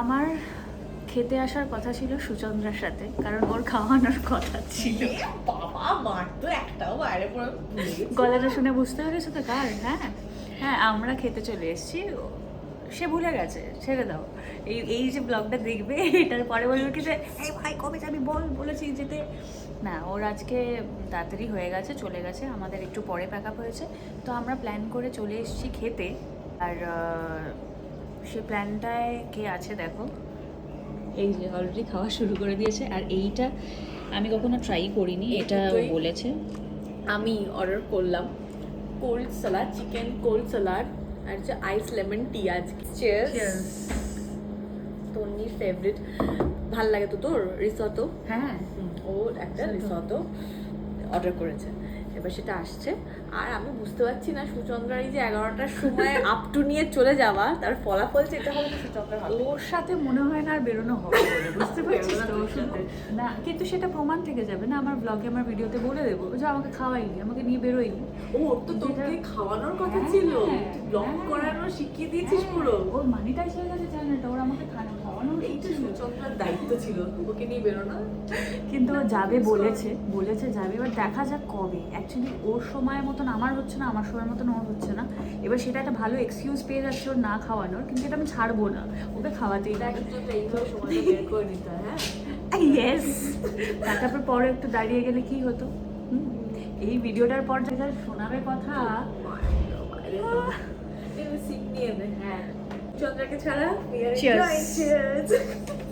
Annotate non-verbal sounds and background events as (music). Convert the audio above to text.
আমার খেতে আসার কথা ছিল সুচন্দ্রার সাথে কারণ ওর খাওয়ানোর কথা ছিল। বাবা মার তো একটাও বাইরে গলাটা শুনে বুঝতে পেরেছ তো কার? হ্যাঁ হ্যাঁ আমরা খেতে চলে এসেছি। সে ভুলে গেছে ছেড়ে দাও। এই এই যে ব্লগটা দেখবে এটার পরে বলবে কি যে এই ভাই কবে যাবি বল? বলেছি যেতে। না ওর আজকে তাড়াতাড়ি হয়ে গেছে চলে গেছে আমাদের একটু পরে প্যাক আপ হয়েছে। তো আমরা প্ল্যান করে চলে এসেছি খেতে। আর সে প্ল্যানটায় কে আছে দেখো? এই যে অলরেডি খাওয়া শুরু করে দিয়েছে আর এইটা আমি কখনো ট্রাই করিনি এটা বলেছে। আমি অর্ডার করলাম। Cold salad chicken cold salad আর হচ্ছে আইস লেমন টি আজ। চিয়ার্স তন্নির ফেভারিট ভালো লাগে তো তোর? রিসতো হ্যাঁ। ও একটা। রিসতো অর্ডার করেছে। এবার সেটা আসছে। আর আমি বুঝতে পারছি না সুচন্দ্রার এই যে এগারোটার সময় আপ টু নিয়ে চলে যাওয়া তার ফলাফল যেটা হবে তো সুচন্দ্রার ওর সাথে মনে হয় না আর বেরোনো হবে বুঝতে (laughs) পারছিস তো? ওর সাথে। না কিন্তু সেটা প্রমাণ থেকে যাবে না আমার ব্লগে আমার ভিডিওতে বলে দেবো যে আমাকে খাওয়াইনি আমাকে নিয়ে বেরোয়নি। ও ওর তো তোকে খাওয়ানোর কথা হ্যাঁ, ছিল। হ্যাঁ, ব্লগ হ্যাঁ। করানো শিখিয়ে দিয়েছিস পুরো। ওর মানিটাইজ হয়ে গেছে চ্যানেলটা ওর আমাকে খাওয়ানো খাওয়ানো এইটা সুচন্দ্রার দায়িত্ব ছিল ওকে নিয়ে বেরোনো। কিন্তু ও যাবে বলেছে বলেছে যাবে এবার দেখা যাক কবে। অ্যাকচুয়ালি ওর সময় মতন আমার হচ্ছে না আমার সময় মতন ওর হচ্ছে না। এবার সেটা একটা ভালো এক্সকিউজ পেয়ে যাচ্ছে ওর না খাওয়ানোর কিন্তু এটা আমি ছাড়বো না ওকে খাওয়াতেই নিতে হয়, (laughs) ইয়েস তারপর পরে একটু দাঁড়িয়ে গেলে কি হতো? এই ভিডিওটার পর যেটা শোনাবে কথা নিয়ে হ্যাঁ। চন্দ্রাকে ছাড়া (laughs)